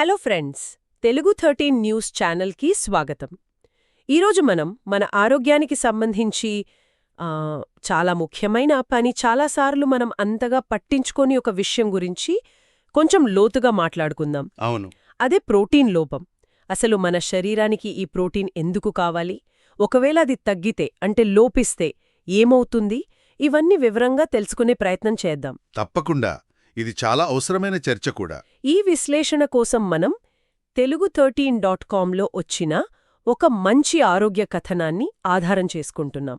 Hello friends Telugu thirteen news ఛానల్కి స్వాగతం. ఈరోజు మనం మన ఆరోగ్యానికి సంబంధించి చాలా ముఖ్యమైన పని చాలాసార్లు మనం అంతగా పట్టించుకొని ఒక విషయం గురించి కొంచెం లోతుగా మాట్లాడుకుందాం. అవును. అదే ప్రోటీన్ లోపం. అసలు మన శరీరానికి ఈ ప్రోటీన్ ఎందుకు కావాలి? ఒకవేళ అది తగ్గితే అంటే లోపిస్తే ఏమవుతుంది? ఇవన్నీ వివరంగా తెలుసుకునే ప్రయత్నం చేద్దాం. తప్పకుండా. ఇది చాలా అవసరమైన చర్చ కూడా. ఈ విశ్లేషణ కోసం మనం తెలుగు థర్టీన్ డాట్ కాంలో వచ్చిన ఒక మంచి ఆరోగ్య కథనాన్ని ఆధారం చేసుకుంటున్నాం.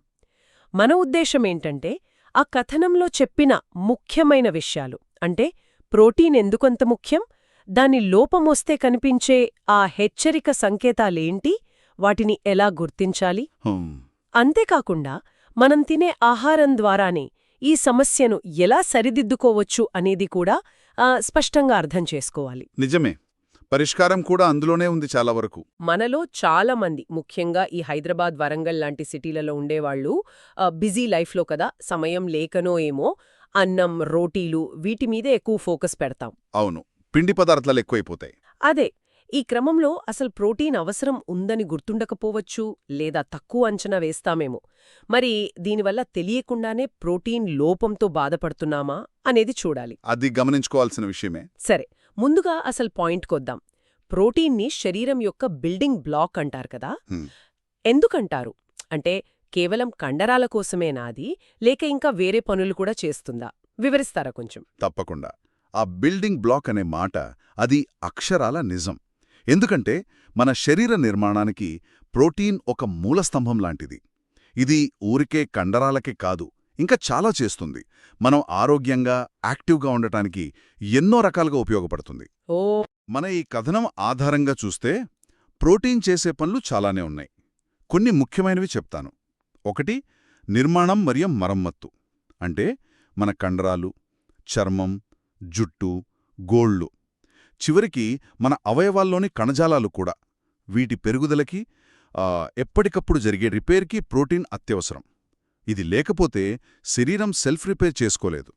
మన ఉద్దేశమేంటంటే ఆ కథనంలో చెప్పిన ముఖ్యమైన విషయాలు అంటే ప్రోటీన్ ఎందుకంత ముఖ్యం? దాని లోపమొస్తే కనిపించే ఆ హెచ్చరిక సంకేతాలేంటి? వాటిని ఎలా గుర్తించాలి? అంతేకాకుండా మనం తినే ఆహారం ద్వారానే ఈ సమస్యను ఎలా సరిదిద్దుకోవచ్చు అనేది కూడా స్పష్టంగా అర్థం చేసుకోవాలి. నిజమే. పరిష్కారం కూడా అందులోనే ఉంది చాలా వరకు. మనలో చాలా మంది ముఖ్యంగా ఈ హైదరాబాద్ వరంగల్ లాంటి సిటీలలో ఉండేవాళ్ళు బిజీ లైఫ్లో కదా సమయం లేకనో ఏమో అన్నం రోటీలు వీటి మీదే ఎక్కువ ఫోకస్ పెడతాం. అవును. పిండి పదార్థాలు ఎక్కువైపోతాయి. అదే. ఈ క్రమంలో అసలు ప్రోటీన్ అవసరం ఉందని గుర్తుండకపోవచ్చు లేదా తక్కువ అంచనా వేస్తామేమో. మరి దీనివల్ల తెలియకుండానే ప్రోటీన్ లోపంతో బాధపడుతున్నామా అనేది చూడాలి. అది గమనించుకోవాల్సిన విషయమే. సరే ముందుగా అసలు పాయింట్కొద్దాం ప్రోటీన్ని శరీరం యొక్క బిల్డింగ్ బ్లాక్ అంటారు కదా. ఎందుకంటారు? అంటే కేవలం కండరాల కోసమేనా అది? లేక ఇంకా వేరే పనులు కూడా చేస్తుందా? వివరిస్తారా కొంచెం? తప్పకుండా. ఆ బిల్డింగ్ బ్లాక్ అనే మాట అది అక్షరాల నిజం. ఎందుకంటే మన శరీర నిర్మాణానికి ప్రోటీన్ ఒక మూలస్తంభం లాంటిది. ఇది ఊరికే కండరాలకే కాదు ఇంకా చాలా చేస్తుంది. మనం ఆరోగ్యంగా యాక్టివ్గా ఉండటానికి ఎన్నో రకాలుగా ఉపయోగపడుతుంది. ఓ. మన ఈ కథనం ఆధారంగా చూస్తే ప్రోటీన్ చేసే పనులు చాలానే ఉన్నాయి. కొన్ని ముఖ్యమైనవి చెప్తాను. ఒకటి నిర్మాణం మరియు మరమ్మత్తు. అంటే మన కండరాలు చర్మం జుట్టు గోళ్ళు. చివరికి మన అవయవాల్లోని కణజాలాలు కూడా వీటి పెరుగుదలకి ఎప్పటికప్పుడు జరిగే రిపేర్కి ప్రోటీన్ అత్యవసరం. ఇది లేకపోతే శరీరం సెల్ఫ్ రిపేర్ చేసుకోలేదు.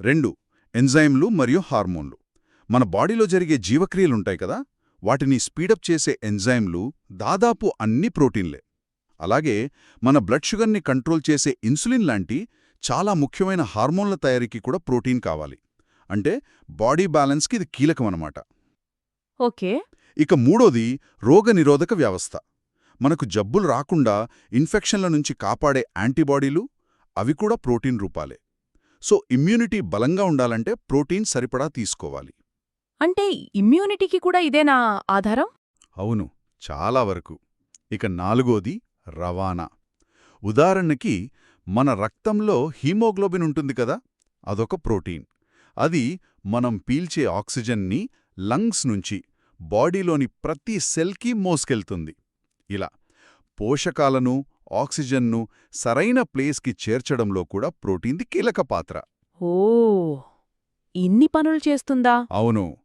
రెండు ఎంజైమ్లు మరియు హార్మోన్లు. మన బాడీలో జరిగే జీవక్రియలుంటాయి కదా వాటిని స్పీడప్ చేసే ఎంజైమ్లు దాదాపు అన్ని ప్రోటీన్లే. అలాగే మన బ్లడ్ షుగర్ని కంట్రోల్ చేసే ఇన్సులిన్ లాంటి చాలా ముఖ్యమైన హార్మోన్ల తయారీకి కూడా ప్రోటీన్ కావాలి. అంటే బాడీ బ్యాలెన్స్కి ఇది కీలకమన్నమాట ఓకే. ఇక మూడోది రోగనిరోధక వ్యవస్థ. మనకు జబ్బులు రాకుండా ఇన్ఫెక్షన్ల నుంచి కాపాడే యాంటీబాడీలు అవి కూడా ప్రోటీన్ రూపాలే. సో ఇమ్యూనిటీ బలంగా ఉండాలంటే ప్రోటీన్ సరిపడా తీసుకోవాలి. అంటే ఇమ్యూనిటీకి కూడా ఇదేనా ఆధారం? అవును చాలా వరకు. ఇక నాలుగోది రవాణా. ఉదాహరణకి మన రక్తంలో హీమోగ్లోబిన్ ఉంటుంది కదా అదొక ప్రోటీన్. అది మనం పీల్చే ఆక్సిజన్ని లంగ్స్ నుంచి బాడీలోని ప్రతి సెల్కి మోసుకెళ్తుంది. ఇలా పోషకాలను ఆక్సిజన్ను సరైన ప్లేస్కి చేర్చడంలో కూడా ప్రోటీన్ది కీలక పాత్ర. ఓ ఇన్ని పనులు చేస్తుందా? అవును.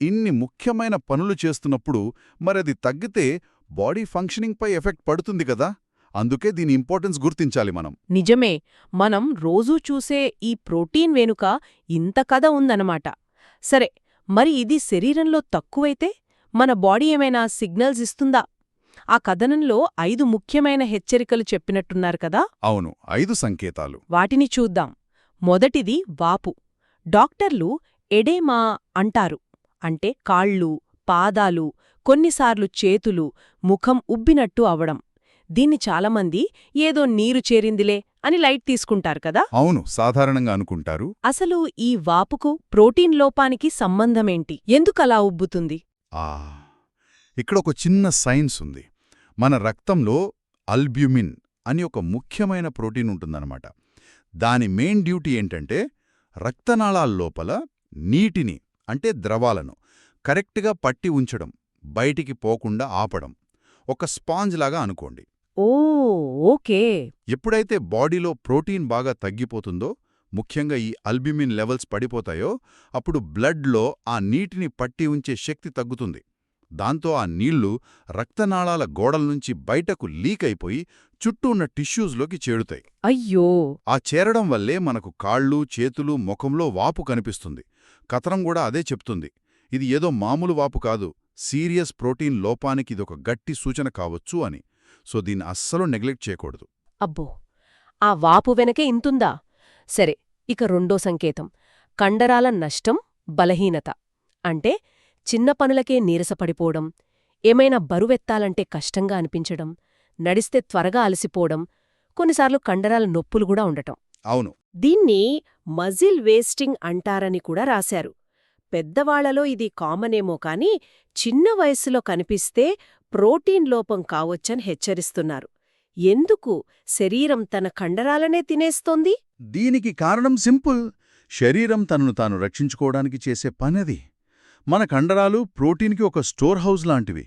ఇన్ని ముఖ్యమైన పనులు చేస్తున్నప్పుడు మరది తగ్గితే బాడీ ఫంక్షనింగ్పై ఎఫెక్ట్ పడుతుంది కదా. అందుకే దీని ఇంపార్టెన్స్ గుర్తించాలి మనం. నిజమే మనం రోజూ చూసే ఈ ప్రోటీన్ వెనుక ఇంత కథ ఉందన్నమాట. సరే మరి ఇది శరీరంలో తక్కువైతే మన బాడీ ఏమైనా సిగ్నల్స్ ఇస్తుందా? ఆ కథనంలో ఐదు ముఖ్యమైన హెచ్చరికలు చెప్పినట్టున్నారు కదా? అవును ఐదు సంకేతాలు. వాటిని చూద్దాం. మొదటిది వాపు. డాక్టర్లు ఎడేమా అంటారు. అంటే కాళ్ళు పాదాలు కొన్నిసార్లు చేతులు ముఖం ఉబ్బినట్టు అవడం. దీన్ని చాలామంది ఏదో నీరు చేరిందిలే అని లైట్ తీసుకుంటారు కదా? అవును సాధారణంగా అనుకుంటారు. అసలు ఈ వాపుకు ప్రోటీన్ లోపానికి సంబంధమేంటి? ఎందుకలా ఉబ్బుతుంది? ఆ ఇక్కడ ఒక చిన్న సైన్స్ ఉంది. మన రక్తంలో అల్బ్యుమిన్ అని ఒక ముఖ్యమైన ప్రోటీన్ ఉంటుందన్నమాట. దాని మెయిన్ డ్యూటీ ఏంటంటే రక్తనాళాల లోపల నీటిని అంటే ద్రవాలను కరెక్ట్గా పట్టి ఉంచడం బయటికి పోకుండా ఆపడం. ఒక స్పాంజ్ లాగా అనుకోండి. ఓ ఓకే. ఎప్పుడైతే బాడీలో ప్రోటీన్ బాగా తగ్గిపోతుందో ముఖ్యంగా ఈ అల్బ్యుమిన్ లెవెల్స్ పడిపోతాయో అప్పుడు బ్లడ్లో ఆ నీటిని పట్టి ఉంచే శక్తి తగ్గుతుంది. దాంతో ఆ నీళ్ళు రక్తనాళాల గోడల నుంచి బయటకు లీక్ అయిపోయి చుట్టూ ఉన్న టిష్యూస్లోకి చేరుతాయి. అయ్యో! ఆ చేరడం వల్లే మనకు కాళ్ళు చేతులు ముఖంలో వాపు కనిపిస్తుంది. కథనం కూడా అదే చెప్తుంది. ఇది ఏదో మామూలు వాపు కాదు. సీరియస్ ప్రోటీన్ లోపానికి ఇదొక గట్టి సూచన కావచ్చు అని. సో దీన్ని అస్సలు నెగ్లెక్ట్ చేయకూడదు. అబ్బో! ఆ వాపు వెనకే ఇంతుందా? సరే ఇక రెండో సంకేతం. కండరాల నష్టం బలహీనత. అంటే చిన్న పనులకే నీరసపడిపోవడం ఏమైనా బరువెత్తాలంటే కష్టంగా అనిపించడం నడిస్తే త్వరగా అలసిపోవడం కొన్నిసార్లు కండరాల నొప్పులు కూడా ఉండటం. అవును. దీన్ని మజిల్ వేస్టింగ్ అంటారని కూడా రాశారు. పెద్దవాళ్ళలో ఇది కామనేమో కాని చిన్న వయస్సులో కనిపిస్తే ప్రోటీన్ లోపం కావచ్చని హెచ్చరిస్తున్నారు. ఎందుకు? శరీరం తన కండరాలనే తినేస్తోంది? దీనికి కారణం సింపుల్. శరీరం తనను తాను రక్షించుకోవడానికి చేసే పనది. మన కండరాలు ప్రోటీన్కి ఒక స్టోర్ హౌస్ లాంటివి.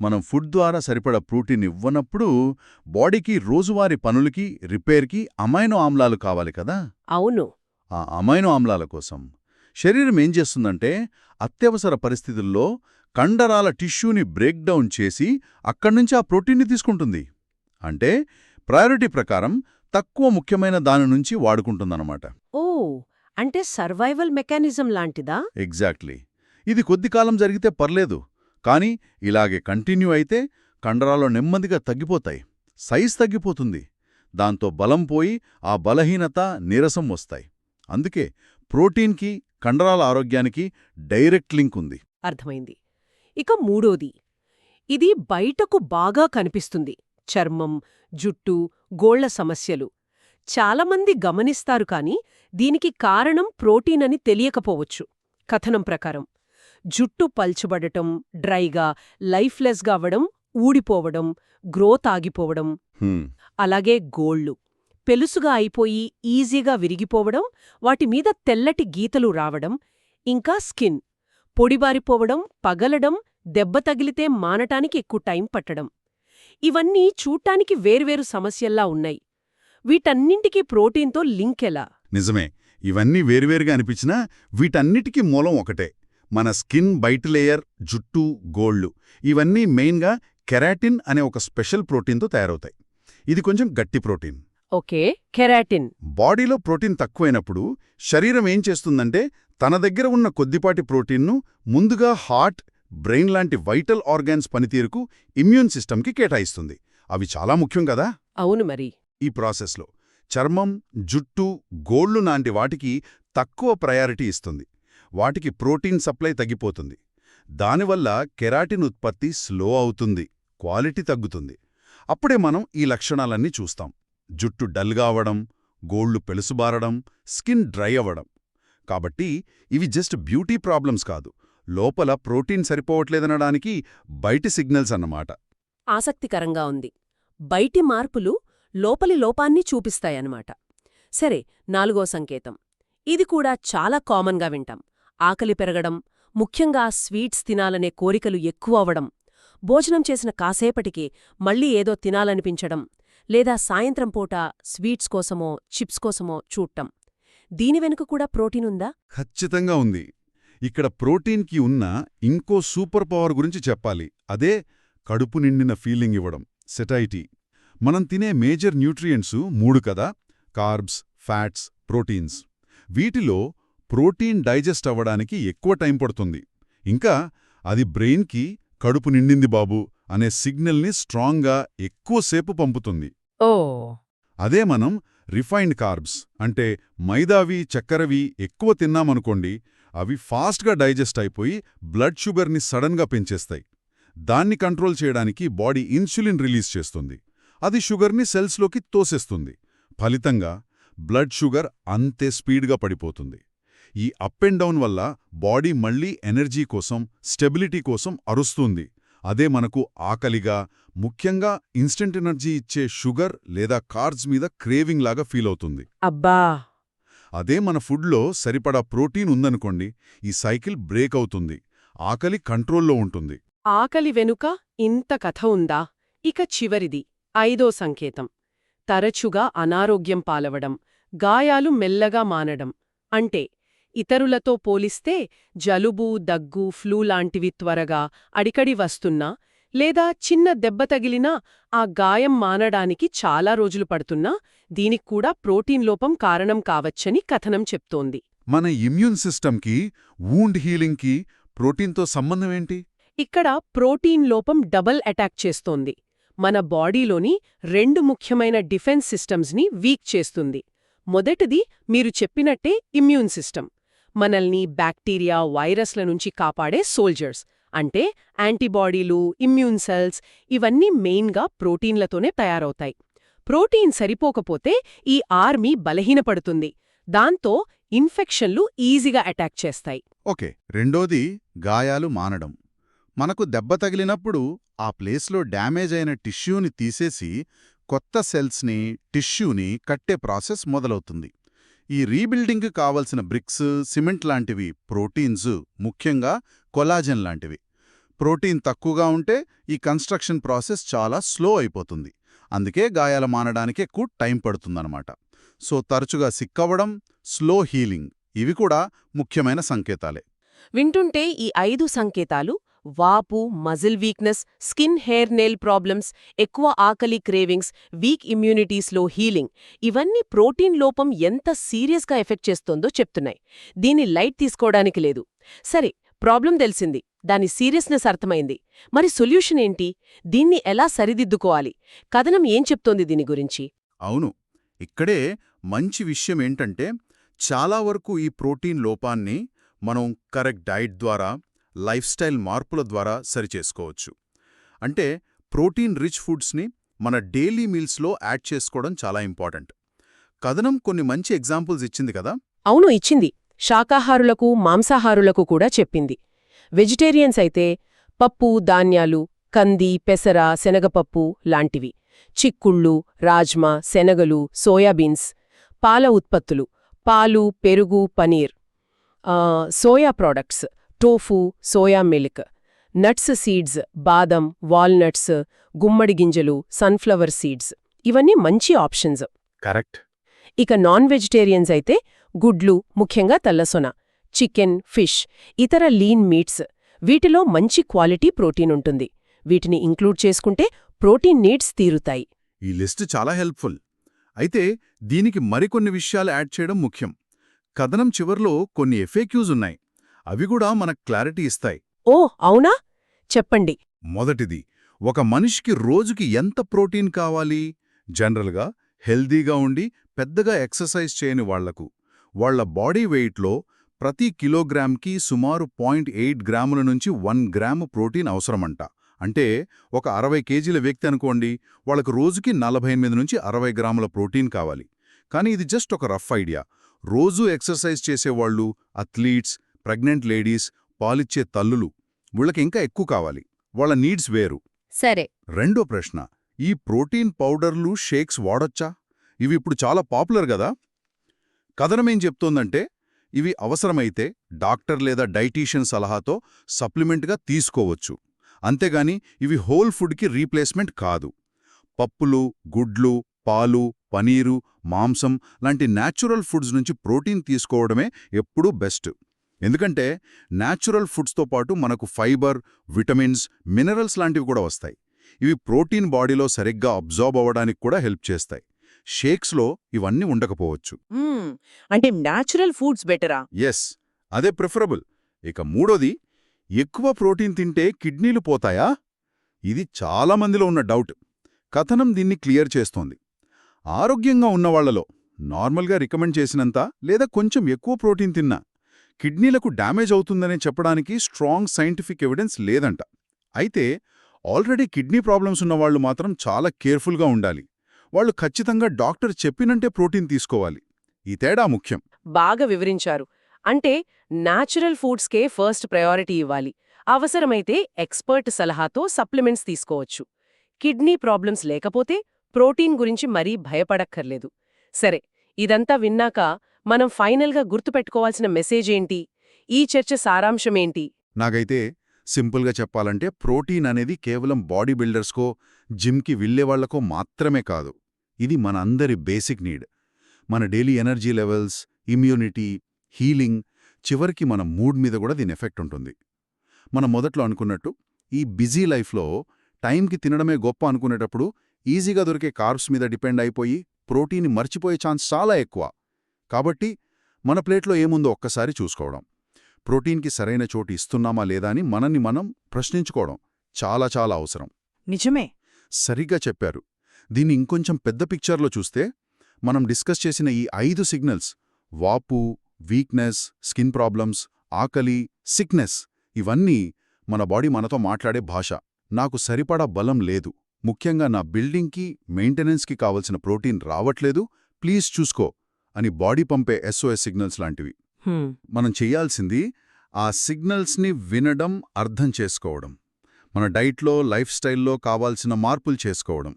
మనం ఫుడ్ ద్వారా సరిపడ ప్రోటీన్ ఇవ్వనప్పుడు బాడీకి రోజువారీ పనులకి రిపేర్కి అమైనో ఆమ్లాలు కావాలి కదా? అవును. ఆ అమైనో ఆమ్లాల కోసం. శరీరం ఏం చేస్తుందంటే అత్యవసర పరిస్థితుల్లో కండరాల టిష్యూని బ్రేక్ డౌన్ చేసి అక్కడ్నుంచి ఆ ప్రోటీన్ని తీసుకుంటుంది. అంటే ప్రయారిటీ ప్రకారం తక్కువ ముఖ్యమైన దాని నుంచి వాడుకుంటుందన్నమాట. ఓ అంటే సర్వైవల్ మెకానిజం లాంటిదా? ఎగ్జాక్ట్లీ. ఇది కొద్ది కాలం జరిగితే పర్లేదు కానీ ఇలాగే కంటిన్యూ అయితే కండరాలు నెమ్మదిగా తగ్గిపోతాయి. సైజ్ తగ్గిపోతుంది. దాంతో బలం పోయి ఆ బలహీనత నీరసం వస్తాయి. అందుకే ప్రోటీన్కి కండరాల ఆరోగ్యానికి డైరెక్ట్ లింక్ ఉంది. అర్థమైంది. ఇక మూడోది. ఇది బయటకు బాగా కనిపిస్తుంది. చర్మం జుట్టు గోళ్ళ సమస్యలు. చాలామంది గమనిస్తారు కాని దీనికి కారణం ప్రోటీన్ అని తెలియకపోవచ్చు. కథనం ప్రకారం జుట్టు పల్చబడటం డ్రైగా లైఫ్లెస్గా అవ్వడం ఊడిపోవడం గ్రోత్ ఆగిపోవడం. అలాగే గోళ్ళు. పెలుసుగా అయిపోయి ఈజీగా విరిగిపోవడం వాటి మీద తెల్లటి గీతలు రావడం ఇంకా స్కిన్. పొడిబారిపోవడం పగలడం దెబ్బ తగిలితే మానటానికి ఎక్కువ టైం పట్టడం. ఇవన్నీ చూడ్డానికి వేర్వేరు సమస్యల్లా ఉన్నాయి. వీటన్నింటికీ ప్రోటీన్తో లింక్ ఎలా? నిజమే. ఇవన్నీ వేరువేరుగా అనిపించినా వీటన్నిటికీ మూలం ఒకటే. మన స్కిన్ బయట లేయర్ జుట్టు గోళ్ళు. ఇవన్నీ మెయిన్గా కెరాటిన్ అనే ఒక స్పెషల్ ప్రోటీన్తో తయారవుతాయి. ఇది కొంచెం గట్టి ప్రోటీన్. ఓకే. కెరాటిన్. బాడీలో ప్రోటీన్ తక్కువైనప్పుడు శరీరం ఏం చేస్తుందంటే తన దగ్గర ఉన్న కొద్దిపాటి ప్రోటీన్ను ముందుగా హార్ట్ బ్రెయిన్ లాంటి వైటల్ ఆర్గాన్స్ పనితీరుకు ఇమ్యూన్ సిస్టమ్కి కేటాయిస్తుంది. అవి చాలా ముఖ్యం కదా? అవును మరి. ఈ ప్రాసెస్లో చర్మం జుట్టు గోళ్ళు లాంటి వాటికి తక్కువ ప్రయారిటీ ఇస్తుంది. వాటికి ప్రోటీన్ సప్లై తగ్గిపోతుంది. దానివల్ల కెరాటిన్ ఉత్పత్తి స్లో అవుతుంది క్వాలిటీ తగ్గుతుంది. అప్పుడే మనం ఈ లక్షణాలన్నీ చూస్తాం. జుట్టు డల్గా అవడం గోళ్ళు పెలుసుబారడం స్కిన్ డ్రై అవ్వడం. కాబట్టి ఇవి జస్ట్ బ్యూటీ ప్రాబ్లమ్స్ కాదు. లోపల ప్రోటీన్ సరిపోవట్లేదనడానికి బయటి సిగ్నల్స్ అన్నమాట. ఆసక్తికరంగా ఉంది. బయటి మార్పులు లోపలి లోపాన్ని చూపిస్తాయన్నమాట. సరే నాలుగో సంకేతం. ఇది కూడా చాలా కామన్గా వింటాం. ఆకలి పెరగడం ముఖ్యంగా స్వీట్స్ తినాలనే కోరికలు ఎక్కువ అవడం భోజనం చేసిన కాసేపటికి మళ్ళీ ఏదో తినాలనిపించడం లేదా సాయంత్రం పూట స్వీట్స్ కోసమో చిప్స్ కోసమో చూడటం. దీని వెనుక కూడా ప్రోటీన్ ఉందా? ఖచ్చితంగా ఉంది. ఇక్కడ ప్రోటీన్కి ఉన్న ఇంకో సూపర్ పవర్ గురించి చెప్పాలి. అదే కడుపు నిండిన ఫీలింగ్ ఇవ్వడం సెటైటీ. మనం తినే మేజర్ న్యూట్రియంట్సు మూడు కదా? Carbs fats proteins. వీటిలో ప్రోటీన్ డైజెస్ట్ అవ్వడానికి ఎక్కువ టైం పడుతుంది. ఇంకా అది బ్రెయిన్కి కడుపు నిండింది బాబు అనే సిగ్నల్ని స్ట్రాంగ్గా ఎక్కువసేపు పంపుతుంది. ఓ. అదే మనం రిఫైన్డ్ కార్బ్స్ అంటే మైదావి చక్కెరవి ఎక్కువ తిన్నామనుకోండి అవి ఫాస్ట్గా డైజెస్ట్ అయిపోయి బ్లడ్ షుగర్ని సడన్గా పెంచేస్తాయి. దాన్ని కంట్రోల్ చేయడానికి బాడీ ఇన్సులిన్ రిలీజ్ చేస్తుంది. అది షుగర్ని సెల్స్లోకి తోసేస్తుంది. ఫలితంగా బ్లడ్ షుగర్ అంతే స్పీడ్గా పడిపోతుంది. ఈ అప్ అండ్ డౌన్ వల్ల బాడీ మళ్ళీ ఎనర్జీ కోసం స్టెబిలిటీ కోసం అరుస్తుంది. అదే మనకు ఆకలిగా ముఖ్యంగా ఇన్స్టెంట్ ఎనర్జీ ఇచ్చే షుగర్ లేదా కార్బ్స్ మీద క్రేవింగ్ లాగా ఫీల్ అవుతుంది. అబ్బా! అదే మన ఫుడ్లో సరిపడా ప్రోటీన్ ఉందనుకోండి ఈ సైకిల్ బ్రేక్ అవుతుంది. ఆకలి కంట్రోల్లో ఉంటుంది. ఆకలి వెనుక ఇంత కథ ఉందా? ఇక చివరిది ఐదో సంకేతం. తరచుగా అనారోగ్యం పాలవడం గాయాలు మెల్లగా మానడం. అంటే ఇతరులతో పోలిస్తే జలుబు దగ్గు ఫ్లూ లాంటివి త్వరగా అడికడి వస్తున్నా లేదా చిన్న దెబ్బ తగిలినా ఆ గాయం మానడానికి చాలా రోజులు పడుతున్నా దీనికి కూడా ప్రోటీన్ లోపం కారణం కావచ్చని కథనం చెప్తోంది. మన ఇమ్యూన్ సిస్టమ్కి వూండ్ హీలింగ్కి ప్రోటీన్తో సంబంధం ఏంటి? ఇక్కడ ప్రోటీన్ లోపం డబల్ అటాక్ చేస్తోంది. మన బాడీలోని రెండు ముఖ్యమైన డిఫెన్స్ సిస్టమ్స్ని వీక్ చేస్తుంది. మొదటిది మీరు చెప్పినట్టే ఇమ్యూన్ సిస్టమ్. మనల్ని బ్యాక్టీరియా వైరస్ల నుంచి కాపాడే సోల్జర్స్. అంటే యాంటీబాడీలు ఇమ్యూన్ సెల్స్ ఇవన్నీ మెయిన్గా ప్రోటీన్లతోనే తయారవుతాయి. ప్రోటీన్ సరిపోకపోతే ఈ ఆర్మీ బలహీనపడుతుంది. దాంతో ఇన్ఫెక్షన్లు ఈజీగా అటాక్ చేస్తాయి. ఓకే రెండోది గాయాలు మానడం. మనకు దెబ్బ తగిలినప్పుడు ఆ ప్లేస్లో డ్యామేజ్ అయిన టిష్యూని తీసేసి కొత్త సెల్స్ని టిష్యూని కట్టే ప్రాసెస్ మొదలవుతుంది. ఈ రీబిల్డింగ్కి కావలసిన బ్రిక్స్ సిమెంట్ లాంటివి ప్రోటీన్స్ ముఖ్యంగా కొలాజన్ లాంటివి. ప్రోటీన్ తక్కువగా ఉంటే ఈ కన్స్ట్రక్షన్ ప్రాసెస్ చాలా స్లో అయిపోతుంది. అందుకే గాయాల మానడానికి ఎక్కువ టైం పడుతుందన్నమాట. సో తరచుగా సిక్కవడం స్లో హీలింగ్ ఇవి కూడా ముఖ్యమైన సంకేతాలే. వింటుంటే ఈ ఐదు సంకేతాలు వాపు muscle weakness skin hair nail problems ఎక్కువ ఆకలి క్రేవింగ్స్ వీక్ ఇమ్యూనిటీస్లో హీలింగ్ ఇవన్నీ ప్రోటీన్ లోపం ఎంత సీరియస్గా ఎఫెక్ట్ చేస్తోందో చెప్తున్నాయి. దీన్ని లైట్ తీసుకోవడానికి లేదు. సరే ప్రాబ్లం తెలిసింది. దాని సీరియస్నెస్ అర్థమైంది. మరి సొల్యూషన్ ఏంటి? దీన్ని ఎలా సరిదిద్దుకోవాలి? కథనం ఏం చెప్తోంది దీని గురించి? అవును. ఇక్కడే మంచి విషయం ఏంటంటే చాలా వరకు ఈ ప్రోటీన్ లోపాన్ని మనం కరెక్ట్ డైట్ ద్వారా లైఫ్ స్టైల్ మార్పుల ద్వారా సరిచేసుకోవచ్చు. అంటే ప్రోటీన్ రిచ్ ఫుడ్స్ని మన డైలీ మీల్స్లో యాడ్ చేసుకోవడం చాలా ఇంపార్టెంట్. కథనం కొన్ని మంచి ఎగ్జాంపుల్స్ ఇచ్చింది కదా? అవును ఇచ్చింది. శాకాహారులకు మాంసాహారులకు కూడా చెప్పింది. వెజిటేరియన్స్ అయితే పప్పు ధాన్యాలు కంది పెసర శనగపప్పు లాంటివి. చిక్కుళ్ళు రాజ్మా శనగలు సోయాబీన్స్ పాల ఉత్పత్తులు. పాలు పెరుగు paneer. Soya products. Tofu soya milk nuts seeds బాదం వాల్నట్స్ గుమ్మడి గింజలు సన్ఫ్లవర్ సీడ్స్. ఇవన్నీ మంచి ఆప్షన్స్. కరెక్ట్. ఇక నాన్ వెజిటేరియన్స్ అయితే గుడ్లు ముఖ్యంగా తెల్లసొన చికెన్ ఫిష్ ఇతర లీన్ మీట్స్. వీటిలో మంచి క్వాలిటీ ప్రోటీన్ ఉంటుంది. వీటిని ఇంక్లూడ్ చేసుకుంటే ప్రోటీన్ నీడ్స్ తీరుతాయి. ఈ లిస్ట్ చాలా హెల్ప్ఫుల్. అయితే దీనికి మరికొన్ని విషయాలు యాడ్ చేయడం ముఖ్యం. కథనం చివర్లో కొన్ని ఎఫేక్యూస్ ఉన్నాయి. అవి కూడా మనకు క్లారిటీ ఇస్తాయి. ఓ అవునా? చెప్పండి. మొదటిది ఒక మనిషికి రోజుకి ఎంత ప్రోటీన్ కావాలి? జనరల్గా హెల్దీగా ఉండి పెద్దగా ఎక్సర్సైజ్ చేయని వాళ్ళకు వాళ్ళ బాడీ వెయిట్లో ప్రతి కిలోగ్రామ్కి సుమారు పాయింట్ ఎయిట్ గ్రాముల నుంచి వన్ గ్రాము ప్రోటీన్ అవసరమంట. అంటే ఒక అరవై కేజీల వ్యక్తి అనుకోండి వాళ్ళకు రోజుకి నలభై ఎనిమిది నుంచి అరవై గ్రాముల ప్రోటీన్ కావాలి. కానీ ఇది జస్ట్ ఒక రఫ్ ఐడియా. రోజూ ఎక్సర్సైజ్ చేసేవాళ్ళు అథ్లీట్స్ ప్రెగ్నెంట్ లేడీస్ పాలిచ్చే తల్లులు వీళ్ళకి ఇంకా ఎక్కువ కావాలి. వాళ్ళ నీడ్స్ వేరు. సరే. రెండో ప్రశ్న ఈ ప్రోటీన్ పౌడర్లు షేక్స్ వాడొచ్చా? ఇవి ఇప్పుడు చాలా పాపులర్ కదా కథనమేం చెప్తోందంటే ఇవి అవసరమైతే డాక్టర్ లేదా డైటీషియన్ సలహాతో సప్లిమెంట్గా తీసుకోవచ్చు. అంతేగాని ఇవి హోల్ ఫుడ్కి రీప్లేస్మెంట్ కాదు. పప్పులు గుడ్లు పాలు పనీరు మాంసం లాంటి న్యాచురల్ ఫుడ్స్ నుంచి ప్రోటీన్ తీసుకోవడమే ఎప్పుడూ బెస్ట్. ఎందుకంటే న్యాచురల్ ఫుడ్స్తో పాటు మనకు ఫైబర్ విటమిన్స్ మినరల్స్ లాంటివి కూడా వస్తాయి. ఇవి ప్రోటీన్ బాడీలో సరిగ్గా అబ్జార్బ్ అవ్వడానికి కూడా హెల్ప్ చేస్తాయి. షేక్స్లో ఇవన్నీ ఉండకపోవచ్చు. అంటే న్యాచురల్ ఫుడ్స్ బెటరా? ఎస్ అదే ప్రిఫరబుల్. ఇక మూడోది ఎక్కువ ప్రోటీన్ తింటే కిడ్నీలు పోతాయా? ఇది చాలా మందిలో ఉన్న డౌట్. కథనం దీన్ని క్లియర్ చేస్తోంది. ఆరోగ్యంగా ఉన్నవాళ్ళలో నార్మల్గా రికమెండ్ చేసినంత లేదా కొంచెం ఎక్కువ ప్రోటీన్ తిన్నా కిడ్నీలకు డ్యామేజ్ అవుతుందనే చెప్పడానికి స్ట్రాంగ్ సైంటిఫిక్ ఎవిడెన్స్ లేదంట. అయితే ఆల్రెడీ కిడ్నీ ప్రాబ్లమ్స్ ఉన్నవాళ్ళు మాత్రం చాలా కేర్ఫుల్గా ఉండాలి. వాళ్ళు ఖచ్చితంగా డాక్టర్ చెప్పినంటే ప్రోటీన్ తీసుకోవాలి. ఈ తేడా ముఖ్యం. బాగా వివరించారు. అంటే న్యాచురల్ ఫుడ్స్కే ఫస్ట్ ప్రయారిటీ ఇవ్వాలి. అవసరమైతే ఎక్స్పర్ట్ సలహాతో సప్లిమెంట్స్ తీసుకోవచ్చు. కిడ్నీ ప్రాబ్లమ్స్ లేకపోతే ప్రోటీన్ గురించి మరీ భయపడక్కర్లేదు. సరే ఇదంతా విన్నాక మనం ఫైనల్గా గుర్తుపెట్టుకోవాల్సిన మెసేజ్ ఏంటి? ఈ చర్చ సారాంశమేంటి నాకైతే సింపుల్గా చెప్పాలంటే ప్రోటీన్ అనేది కేవలం బాడీ బిల్డర్స్కో జిమ్కి వెళ్ళేవాళ్ళకో మాత్రమే కాదు. ఇది మన అందరి బేసిక్ నీడ్. మన daily energy levels immunity healing చివరికి మన మూడ్ మీద కూడా దీని ఎఫెక్ట్ ఉంటుంది. మనం మొదట్లో అనుకున్నట్టు ఈ బిజీ లైఫ్లో టైంకి తినడమే గొప్ప అనుకునేటప్పుడు ఈజీగా దొరికే కార్బ్స్ మీద డిపెండ్ అయిపోయి ప్రోటీన్ మర్చిపోయే ఛాన్స్ చాలా ఎక్కువ. కాబట్టి మన ప్లేట్లో ఏముందో ఒక్కసారి చూసుకోవడం. ప్రోటీన్కి సరైన చోటు ఇస్తున్నామా లేదా అని మనల్ని మనం ప్రశ్నించుకోవడం చాలా చాలా అవసరం. నిజమే. సరిగ్గా చెప్పారు. దీన్ని ఇంకొంచెం పెద్ద పిక్చర్లో చూస్తే మనం డిస్కస్ చేసిన ఈ ఐదు సిగ్నల్స్ వాపు వీక్నెస్ స్కిన్ ప్రాబ్లమ్స్ ఆకలి సిక్నెస్ ఇవన్నీ మన బాడీ మనతో మాట్లాడే భాష. నాకు సరిపడా బలం లేదు. ముఖ్యంగా నా బిల్డింగ్కి మెయింటెనెన్స్కి కావలసిన ప్రోటీన్ రావట్లేదు. ప్లీజ్ చూసుకో. అని బాడీ పంపే ఎస్ఓఎస్ సిగ్నల్స్ లాంటివి. మనం చెయ్యాల్సింది ఆ సిగ్నల్స్ని వినడం అర్థం చేసుకోవడం. మన డైట్లో లైఫ్ స్టైల్లో కావాల్సిన మార్పులు చేసుకోవడం.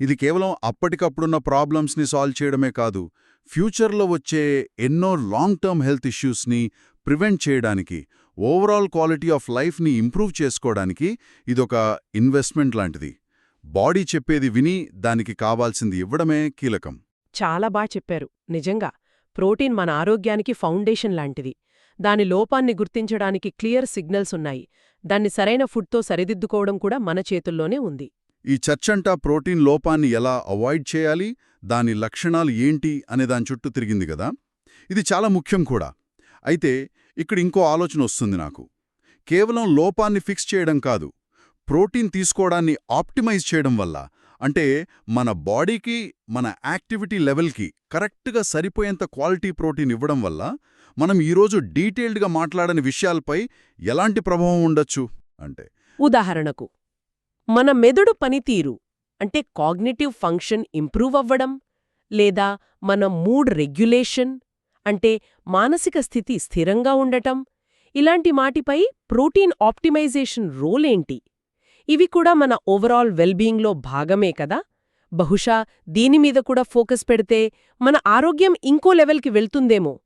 ఇది కేవలం అప్పటికప్పుడున్న ప్రాబ్లమ్స్ని సాల్వ్ చేయడమే కాదు ఫ్యూచర్లో వచ్చే ఎన్నో లాంగ్ టర్మ్ హెల్త్ ఇష్యూస్ని ప్రివెంట్ చేయడానికి ఓవరాల్ క్వాలిటీ ఆఫ్ లైఫ్ని ఇంప్రూవ్ చేసుకోవడానికి ఇదొక ఇన్వెస్ట్మెంట్ లాంటిది. బాడీ చెప్పేది విని దానికి కావాల్సింది ఇవ్వడమే కీలకం. చాలా బా చెప్పారు. నిజంగా ప్రోటీన్ మన ఆరోగ్యానికి ఫౌండేషన్ లాంటిది. దాని లోపాన్ని గుర్తించడానికి క్లియర్ సిగ్నల్స్ ఉన్నాయి. దాన్ని సరైన ఫుడ్తో సరిదిద్దుకోవడం కూడా మన చేతుల్లోనే ఉంది. ఈ చర్చంటా ప్రోటీన్ లోపాన్ని ఎలా అవాయిడ్ చేయాలి దాని లక్షణాలు ఏంటి అనే దాని చుట్టూ తిరిగింది కదా? ఇది చాలా ముఖ్యం కూడా. అయితే ఇక్కడ ఇంకో ఆలోచన వస్తుంది నాకు. కేవలం లోపాన్ని ఫిక్స్ చేయడం కాదు ప్రోటీన్ తీసుకోవడాన్ని ఆప్టిమైజ్ చేయడం వల్ల అంటే మన బాడీకి మన యాక్టివిటీ లెవెల్కి కరెక్ట్గా సరిపోయేంత క్వాలిటీ ప్రోటీన్ ఇవ్వడం వల్ల మనం ఈరోజు డీటెయిల్డ్గా మాట్లాడని విషయాలపై ఎలాంటి ప్రభావం ఉండొచ్చు? అంటే ఉదాహరణకు మన మెదడు పనితీరు అంటే కాగ్నిటివ్ ఫంక్షన్ ఇంప్రూవ్ అవ్వడం లేదా మన మూడ్ రెగ్యులేషన్ అంటే మానసిక స్థితి స్థిరంగా ఉండటం ఇలాంటి మాటిపై ప్రోటీన్ ఆప్టిమైజేషన్ రోల్ ఏంటి ఇవి కూడా మన ఓవరాల్ వెల్బీయింగ్లో భాగమే కదా? బహుశా దీనిమీద కూడా ఫోకస్ పెడితే మన ఆరోగ్యం ఇంకో లెవెల్కి వెళ్తుందేమో?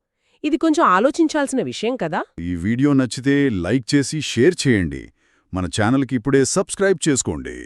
ఇది కొంచెం ఆలోచించాల్సిన విషయం కదా? ఈ వీడియో నచ్చితే లైక్ చేసి షేర్ చేయండి. మన ఛానల్కి ఇప్పుడే సబ్స్క్రైబ్ చేసుకోండి.